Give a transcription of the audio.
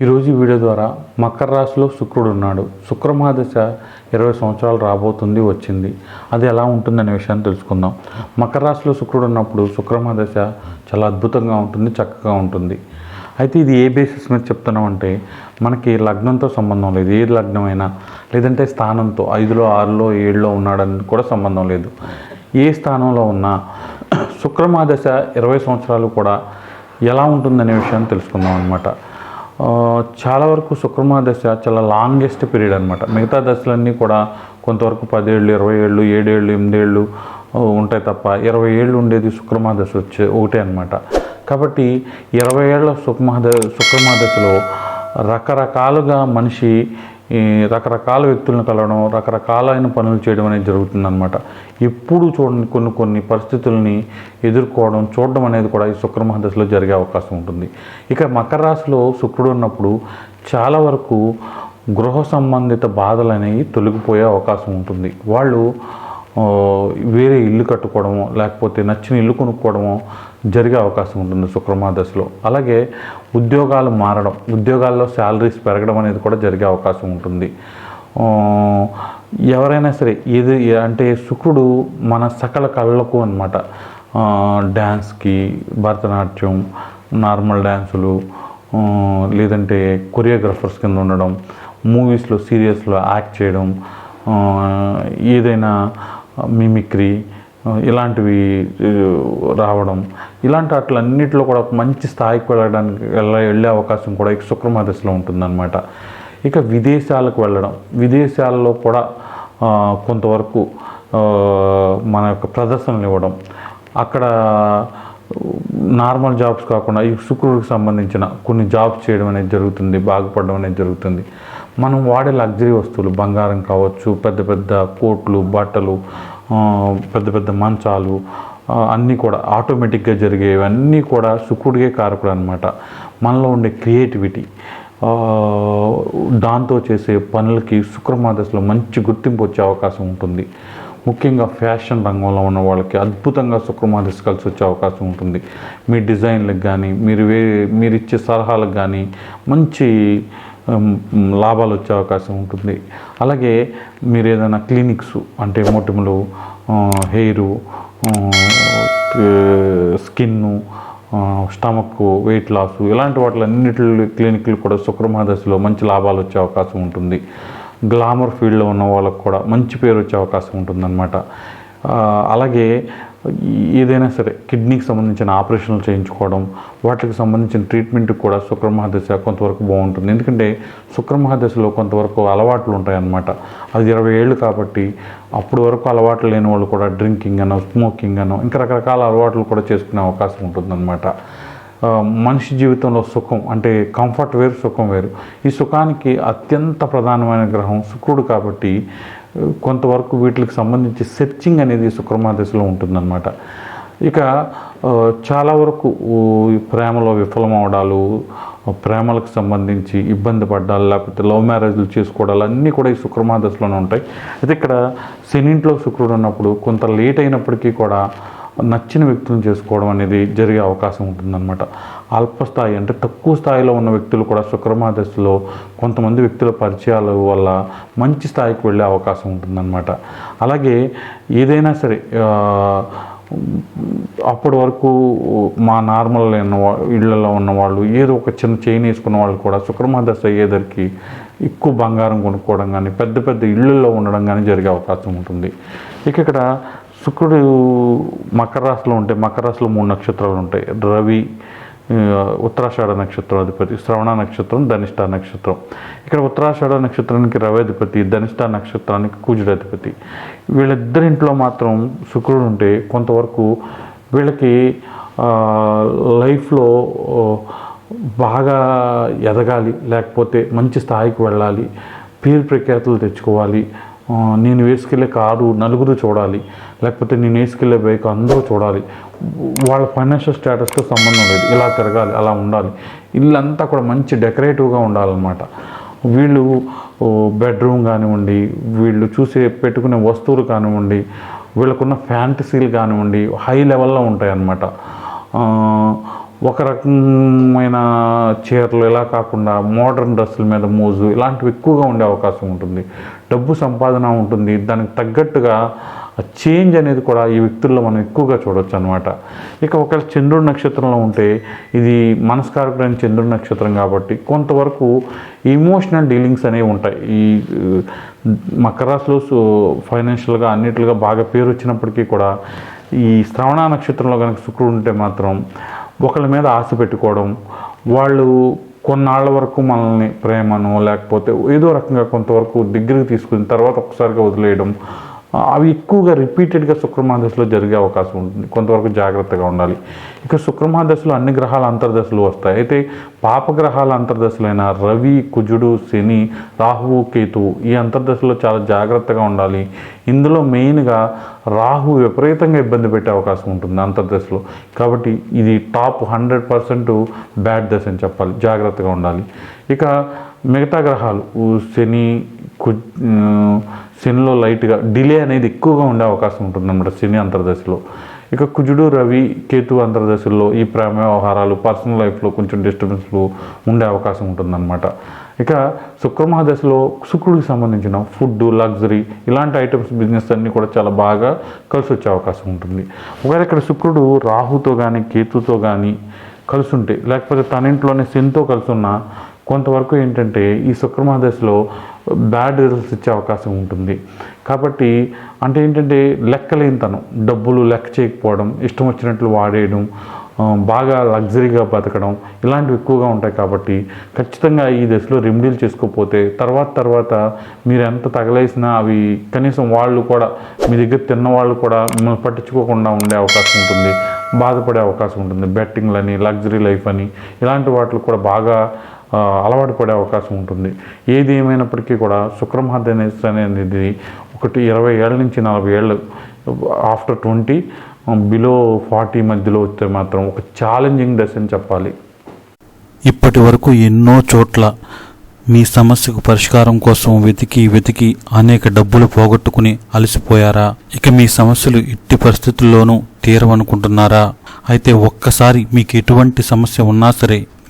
ఈరోజు వీడియో ద్వారా మకర రాశిలో శుక్రుడు ఉన్నాడు. శుక్రమహాదశ ఇరవై సంవత్సరాలు రాబోతుంది వచ్చింది. అది ఎలా ఉంటుందనే విషయాన్ని తెలుసుకుందాం. మకర రాశిలో శుక్రుడు ఉన్నప్పుడు శుక్రమహాదశ చాలా అద్భుతంగా ఉంటుంది చక్కగా ఉంటుంది. అయితే ఇది ఏ బేసిస్ మీద చెప్తున్నామంటే మనకి లగ్నంతో సంబంధం లేదు. ఏ లగ్నమైనా లేదంటే స్థానంతో ఐదులో ఆరులో ఏడులో ఉన్నాడని కూడా సంబంధం లేదు. ఏ స్థానంలో ఉన్నా శుక్రమాదశ ఇరవై సంవత్సరాలు కూడా ఎలా ఉంటుందనే విషయాన్ని తెలుసుకుందాం అనమాట చాలా వరకు శుక్రమా దశ చాలా లాంగెస్ట్ పీరియడ్ అనమాట మిగతా దశలన్నీ కూడా కొంతవరకు పదేళ్ళు ఇరవై ఏళ్ళు ఏడేళ్ళు ఎనిమిదేళ్ళు ఉంటాయి తప్ప ఇరవై ఏళ్ళు ఉండేది శుక్రమ దశ వచ్చే ఒకటే అనమాట కాబట్టి ఇరవై ఏళ్ళ శుక్రమా శుక్రమ దశలో రకరకాలుగా మనిషి ఈ రకరకాల వ్యక్తులను కలవడం రకరకాలైన పనులు చేయడం అనేది జరుగుతుందన్నమాట. ఎప్పుడు చూడని కొన్ని కొన్ని పరిస్థితుల్ని ఎదుర్కోవడం చూడడం అనేది కూడా ఈ శుక్రమహదశలో జరిగే అవకాశం ఉంటుంది. ఇక మకర రాశిలో శుక్రుడు ఉన్నప్పుడు చాలా వరకు గృహ సంబంధిత బాధలు అనేవి తొలగిపోయే అవకాశం ఉంటుంది. వాళ్ళు వేరే ఇల్లు కట్టుకోవడమో లేకపోతే నచ్చిన ఇల్లు కొనుక్కోవడమో జరిగే అవకాశం ఉంటుంది శుక్రమాదశలో అలాగే ఉద్యోగాలు మారడం ఉద్యోగాల్లో శాలరీస్ పెరగడం అనేది కూడా జరిగే అవకాశం ఉంటుంది. ఎవరైనా సరే ఏది అంటే శుక్రుడు మన సకల కళ్ళకు అనమాట డ్యాన్స్కి భరతనాట్యం నార్మల్ డ్యాన్సులు లేదంటే కొరియోగ్రాఫర్స్ కింద ఉండడం మూవీస్లో సీరియల్స్లో యాక్ట్ చేయడం ఏదైనా మిమిక్రీ ఇలాంటివి రావడం. ఇలాంటి అట్లన్నిటిలో కూడా మంచి స్థాయికి వెళ్ళడానికి వెళ్ళ వెళ్ళే అవకాశం కూడా ఈ శుక్రమాదశలో ఉంటుందన్నమాట. ఇక విదేశాలకు వెళ్ళడం. విదేశాల్లో కూడా కొంతవరకు మన యొక్క ప్రదర్శనలు ఇవ్వడం. అక్కడ నార్మల్ జాబ్స్ కాకుండా ఈ శుక్రుడికి సంబంధించిన కొన్ని జాబ్స్ చేయడం అనేది జరుగుతుంది బాగుపడడం అనేది జరుగుతుంది. మనం వాడే లగ్జరీ వస్తువులు బంగారం కావచ్చు పెద్ద పెద్ద కోట్లు బట్టలు పెద్ద పెద్ద మంచాలు అన్నీ కూడా ఆటోమేటిక్గా జరిగేవన్నీ కూడా శుక్రుడికే కారకుడు అనమాట మనలో ఉండే క్రియేటివిటీ దాంతో చేసే పనులకి శుక్రమాదశలో మంచి గుర్తింపు వచ్చే అవకాశం ఉంటుంది. ముఖ్యంగా ఫ్యాషన్ రంగంలో ఉన్న వాళ్ళకి అద్భుతంగా శుక్రమాదశ కలిసి వచ్చే అవకాశం ఉంటుంది. మీ డిజైన్లకు కానీ మీరు వే మీరు ఇచ్చే సలహాలకు కానీ మంచి లాభాలు వచ్చే అవకాశం ఉంటుంది. అలాగే మీరు ఏదైనా క్లినిక్స్ అంటే మొటిమలు హెయిరు స్కిన్ను స్టమక్ వెయిట్ లాస్ ఇలాంటి వాటిలన్నిటి క్లినిక్లు కూడా శుక్రమహాదశలో మంచి లాభాలు వచ్చే అవకాశం ఉంటుంది. గ్లామర్ ఫీల్డ్లో ఉన్న వాళ్ళకు కూడా మంచి పేరు వచ్చే అవకాశం ఉంటుందన్నమాట. అలాగే ఏదైనా సరే కిడ్నీకి సంబంధించిన ఆపరేషన్లు చేయించుకోవడం వాటికి సంబంధించిన ట్రీట్మెంట్ కూడా శుక్రమహాదశ కొంతవరకు బాగుంటుంది. ఎందుకంటే శుక్రమహాదశలో కొంతవరకు అలవాట్లు ఉంటాయన్నమాట. అది ఇరవై ఏళ్ళు కాబట్టి అప్పుడు వరకు అలవాట్లు లేని వాళ్ళు కూడా డ్రింకింగ్ అనో స్మోకింగ్ అనో ఇంకా రకరకాల అలవాట్లు కూడా చేసుకునే అవకాశం ఉంటుందన్నమాట. మనిషి జీవితంలో సుఖం అంటే కంఫర్ట్ వేరు సుఖం వేరు. ఈ సుఖానికి అత్యంత ప్రధానమైన గ్రహం శుక్రుడు కాబట్టి కొంతవరకు వీటికి సంబంధించి సెర్చింగ్ అనేది శుక్రమాదశలో ఉంటుందన్నమాట. ఇక చాలా వరకు ఈ ప్రేమలో విఫలమవడాలు అవడాలు ప్రేమలకు సంబంధించి ఇబ్బంది పడ్డాలు లేకపోతే లవ్ మ్యారేజ్లు చేసుకోవడాలు అన్నీ కూడా ఈ శుక్రమాదశలోనే ఉంటాయి. అయితే ఇక్కడ శనింట్లో శుక్రుడు ఉన్నప్పుడు కొంత లేట్ అయినప్పటికీ కూడా నచ్చిన వ్యక్తులను చేసుకోవడం అనేది జరిగే అవకాశం ఉంటుందన్నమాట. అల్పస్థాయి అంటే తక్కువ స్థాయిలో ఉన్న వ్యక్తులు కూడా శుక్రమాదశలో కొంతమంది వ్యక్తుల పరిచయాల వల్ల మంచి స్థాయికి వెళ్ళే అవకాశం ఉంటుందన్నమాట. అలాగే ఏదైనా సరే అప్పటి వరకు మా నార్మల్ ఉన్న ఇళ్ళలో ఉన్న వాళ్ళు ఏదో ఒక చిన్న చైన్ వేసుకున్న వాళ్ళు కూడా శుక్రమాదశ అయ్యేదరికి ఎక్కువ బంగారం కొనుక్కోవడం కానీ పెద్ద పెద్ద ఇళ్ళల్లో ఉండడం కానీ జరిగే అవకాశం ఉంటుంది. ఇక ఇక్కడ శుక్రుడు మకర రాశిలో ఉంటే మకర రాశిలో మూడు నక్షత్రాలు ఉంటాయి. రవి ఉత్తరాషాఢ నక్షత్రం అధిపతి శ్రవణ నక్షత్రం ధనిష్ట నక్షత్రం. ఇక్కడ ఉత్తరాషాఢ నక్షత్రానికి రవి అధిపతి ధనిష్ట నక్షత్రానికి కుజుడు అధిపతి. వీళ్ళిద్దరింట్లో మాత్రం శుక్రుడు ఉంటే కొంతవరకు వీళ్ళకి లైఫ్లో బాగా ఎదగాలి లేకపోతే మంచి స్థాయికి వెళ్ళాలి పేరు ప్రఖ్యాతులు తెచ్చుకోవాలి నేను వేసుకెళ్ళే కారు నలుగురు చూడాలి. లేకపోతే నేను వేసుకెళ్ళే బైక్ అందరూ చూడాలి. వాళ్ళ ఫైనాన్షియల్ స్టేటస్తో సంబంధం లేదు. ఇలా తిరగాలి అలా ఉండాలి. ఇల్లంతా కూడా మంచి డెకరేటివ్గా ఉండాలన్నమాట. వీళ్ళు బెడ్రూమ్ కానివ్వండి వీళ్ళు చూసే పెట్టుకునే వస్తువులు కానివ్వండి వీళ్ళకున్న ఫ్యాంటసీలు కానివ్వండి హై లెవెల్లో ఉంటాయన్నమాట. ఒక రకమైన చీరలు ఇలా కాకుండా మోడర్న్ డ్రెస్సుల మీద మోజు ఇలాంటివి ఎక్కువగా ఉండే అవకాశం ఉంటుంది. డబ్బు సంపాదన ఉంటుంది. దానికి తగ్గట్టుగా చేంజ్ అనేది కూడా ఈ వ్యక్తుల్లో మనం ఎక్కువగా చూడొచ్చు అనమాట ఇక ఒకవేళ చంద్రుడి నక్షత్రంలో ఉంటే ఇది మనస్కారకుడైన చంద్రుడి నక్షత్రం కాబట్టి కొంతవరకు ఇమోషనల్ డీలింగ్స్ అనేవి ఉంటాయి. ఈ ఆ, మకర రాశిలో ఫైనాన్షియల్గా అన్నిటిగా బాగా పేరు వచ్చినప్పటికీ కూడా ఈ శ్రవణ నక్షత్రంలో కనుక శుక్రుడు ఉంటే మాత్రం ఒకళ్ళ మీద ఆశ పెట్టుకోవడం వాళ్ళు కొన్నాళ్ళ వరకు మనల్ని ప్రేమను లేకపోతే ఏదో రకంగా కొంతవరకు దగ్గరికి తీసుకుని తర్వాత ఒక్కసారిగా వదిలేయడం అవి ఎక్కువగా రిపీటెడ్గా శుక్రమహాదశలో జరిగే అవకాశం ఉంటుంది. కొంతవరకు జాగ్రత్తగా ఉండాలి. ఇక శుక్రమహాదశలో అన్ని గ్రహాల అంతర్దశలు వస్తాయి. అయితే పాపగ్రహాల అంతర్దశలైన రవి కుజుడు శని రాహువు కేతువు ఈ అంతర్దశలో చాలా జాగ్రత్తగా ఉండాలి. ఇందులో మెయిన్గా రాహు విపరీతంగా ఇబ్బంది పెట్టే అవకాశం ఉంటుంది అంతర్దశలో. కాబట్టి ఇది టాప్ హండ్రెడ్ పర్సెంట్ బ్యాడ్ దశ అని చెప్పాలి. జాగ్రత్తగా ఉండాలి. ఇక మిగతా గ్రహాలు శని కు శనిలో లైట్గా డిలే అనేది ఎక్కువగా ఉండే అవకాశం ఉంటుందన్నమాట శని అంతర్దశలో. ఇక కుజుడు రవి కేతు అంతర్దశల్లో ఈ ప్రేమ వ్యవహారాలు పర్సనల్ లైఫ్లో కొంచెం డిస్టర్బెన్స్లు ఉండే అవకాశం ఉంటుందన్నమాట. ఇక శుక్రమహాదశలో శుక్రుడికి సంబంధించిన ఫుడ్ లగ్జరీ ఇలాంటి ఐటమ్స్ బిజినెస్ అన్నీ కూడా చాలా బాగా కలిసి వచ్చే అవకాశం ఉంటుంది. ఒకవేళ ఇక్కడ శుక్రుడు రాహుతో కానీ కేతుతో కానీ కలుసుంటే లేకపోతే తన ఇంట్లోనే శనితో కలిసి కొంతవరకు ఏంటంటే ఈ శుక్రమహాదశలో బ్యాడ్ రిజల్ట్స్ ఇచ్చే అవకాశం ఉంటుంది. కాబట్టి అంటే ఏంటంటే లెక్కలేనితనం డబ్బులు లెక్క చేయకపోవడం ఇష్టం వచ్చినట్లు వాడేయడం బాగా లగ్జరీగా బతకడం ఇలాంటివి ఎక్కువగా ఉంటాయి కాబట్టి ఖచ్చితంగా ఈ దశలో రెమెడీలు చేసుకోకపోతే తర్వాత తర్వాత మీరు ఎంత తగలేసినా అవి కనీసం వాళ్ళు కూడా మీ దగ్గర తిన్న వాళ్ళు కూడా మిమ్మల్ని పట్టించుకోకుండా ఉండే అవకాశం ఉంటుంది బాధపడే అవకాశం ఉంటుంది. బెట్టింగ్లని లగ్జరీ లైఫ్ అని ఇలాంటి వాటికి కూడా బాగా అలవాటు పడే అవకాశం ఉంటుంది. ఏది ఏమైనప్పటికీ కూడా శుక్రమహాదశ అనేది ఒకటి ఇరవై ఏళ్ళ నుంచి నలభై ఏళ్ళు ఆఫ్టర్ ట్వంటీ బిలో ఫార్టీ మధ్యలో వస్తే మాత్రం ఒక ఛాలెంజింగ్ దశ అని చెప్పాలి. ఇప్పటి వరకు ఎన్నో చోట్ల మీ సమస్యకు పరిష్కారం కోసం వెతికి వెతికి అనేక డబ్బులు పోగొట్టుకుని అలసిపోయారా? ఇక మీ సమస్యలు ఎట్టి పరిస్థితుల్లోనూ తీరవనుకుంటున్నారా? అయితే ఒక్కసారి మీకు ఎటువంటి సమస్య ఉన్నా సరే